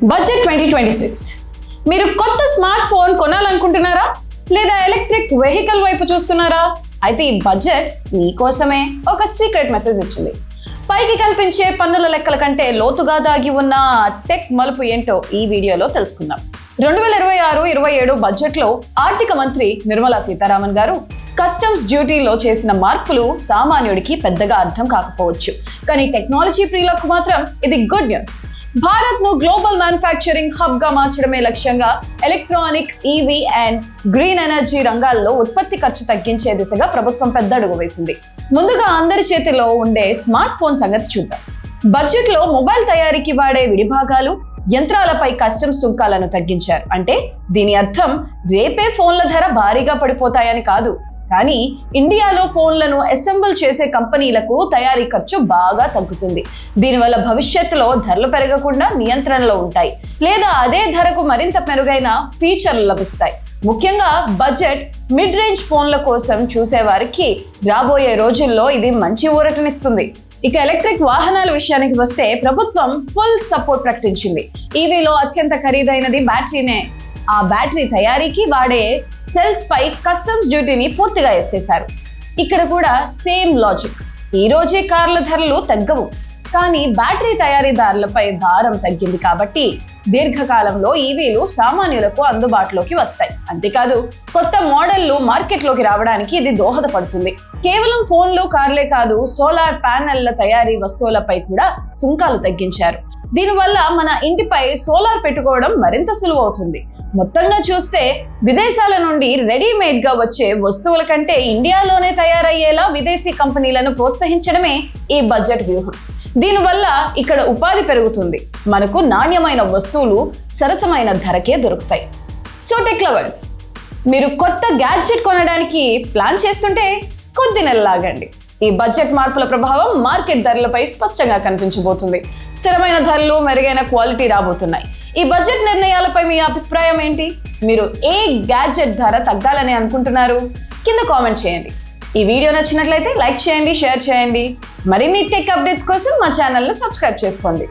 Budget twenty twenty six. మీరు కొత్త smart phone కొనాలనుకుంటున్నారా? లేదా ఎలక్ట్రిక్ వెహికల్ వైపు చూస్తున్నారా? అయితే ఈ బడ్జెట్ మీకోసమే ఒక సీక్రెట్ మెసేజ్ ఇచ్చింది. పైకి కనిపించే పన్నుల లెక్కల కంటే లోతుగా దాగి ఉన్న టెక్ మలుపు ఏంటో ఈ వీడియోలో తెలుసుకుందాం. రెండు వేల ఇరవై ఆరు ఇరవై ఏడు బడ్జెట్లో ఆర్థిక మంత్రి నిర్మలా సీతారామన్ గారు కస్టమ్స్ డ్యూటీలో చేసిన మార్పులు సామాన్యుడికి పెద్దగా అర్థం కాకపోవచ్చు. కానీ టెక్నాలజీ ప్రియులకు మాత్రం ఇది గుడ్ న్యూస్. భారత్ను గ్లోబల్ మ్యానుఫ్యాక్చరింగ్ హబ్గా మార్చడమే లక్ష్యంగా electronic EV and green energy రంగాల్లో ఉత్పత్తి ఖర్చు తగ్గించే దిశగా ప్రభుత్వం పెద్ద అడుగు వేసింది. ముందుగా అందరి చేతిలో ఉండే స్మార్ట్ ఫోన్ సంగతి చూద్దాం. బడ్జెట్లో మొబైల్ తయారీకి వాడే విడిభాగాలు యంత్రాలపై కస్టమ్ సుంకాలను తగ్గించారు. అంటే దీని అర్థం రేపే ఫోన్ల ధర భారీగా పడిపోతాయని కాదు. కానీ ఇండియాలో ఫోన్లను అసెంబుల్ చేసే కంపెనీలకు తయారీ ఖర్చు బాగా తగ్గుతుంది. దీనివల్ల భవిష్యత్తులో ధరలు పెరగకుండా నియంత్రణలో ఉంటాయి. లేదా అదే ధరకు మరింత మెరుగైన ఫీచర్లు లభిస్తాయి. ముఖ్యంగా బడ్జెట్ మిడ్ రేంజ్ ఫోన్ల కోసం చూసేవారికి రాబోయే రోజుల్లో ఇది మంచి ఊరటనిస్తుంది. ఇక ఎలక్ట్రిక్ వాహనాల విషయానికి వస్తే ప్రభుత్వం ఫుల్ సపోర్ట్ ప్రకటించింది. ఈవీలో అత్యంత ఖరీదైనది బ్యాటరీనే. ఆ బ్యాటరీ తయారీకి వాడే సెల్స్ పై కస్టమ్స్ డ్యూటీని పూర్తిగా ఎత్తేశారు. ఇక్కడ కూడా సేమ్ లాజిక్. ఈ రోజే కార్ల ధరలు తగ్గవు. కానీ బ్యాటరీ తయారీదారులపై భారం తగ్గింది కాబట్టి దీర్ఘకాలంలో ఈవీలు సామాన్యులకు అందుబాటులోకి వస్తాయి. అంతేకాదు కొత్త మోడళ్ళు మార్కెట్లోకి రావడానికి ఇది దోహదపడుతుంది. కేవలం ఫోన్లు కార్లే కాదు సోలార్ ప్యానెళ్ళ తయారీ వస్తువులపై కూడా సుంకాలు తగ్గించారు. దీనివల్ల మన ఇంటిపై సోలార్ పెట్టుకోవడం మరింత సులువు అవుతుంది మొత్తంగా చూస్తే విదేశాల నుండి రెడీమేడ్గా వచ్చే వస్తువుల కంటే ఇండియాలోనే తయారయ్యేలా విదేశీ కంపెనీలను ప్రోత్సహించడమే ఈ బడ్జెట్ వ్యూహం. దీనివల్ల ఇక్కడ ఉపాధి పెరుగుతుంది. మనకు నాణ్యమైన వస్తువులు సరసమైన ధరకే దొరుకుతాయి. సో టెక్ లవర్స్ మీరు కొత్త గ్యాడ్జెట్ కొనడానికి ప్లాన్ చేస్తుంటే కొద్ది నెలలాగండి. ఈ బడ్జెట్ మార్పుల ప్రభావం మార్కెట్ ధరలపై స్పష్టంగా కనిపించబోతుంది. స్థిరమైన ధరలు మెరుగైన క్వాలిటీ రాబోతున్నాయి. ఈ బడ్జెట్ నిర్ణయాలపై మీ అభిప్రాయం ఏంటి? మీరు ఏ గ్యాడ్జెట్ ధర తగ్గాలని అనుకుంటున్నారు? కింద కామెంట్ చేయండి. ఈ వీడియో నచ్చినట్లయితే లైక్ చేయండి షేర్ చేయండి. మరిన్ని టెక్ అప్డేట్స్ కోసం మా ఛానల్ను సబ్స్క్రైబ్ చేసుకోండి.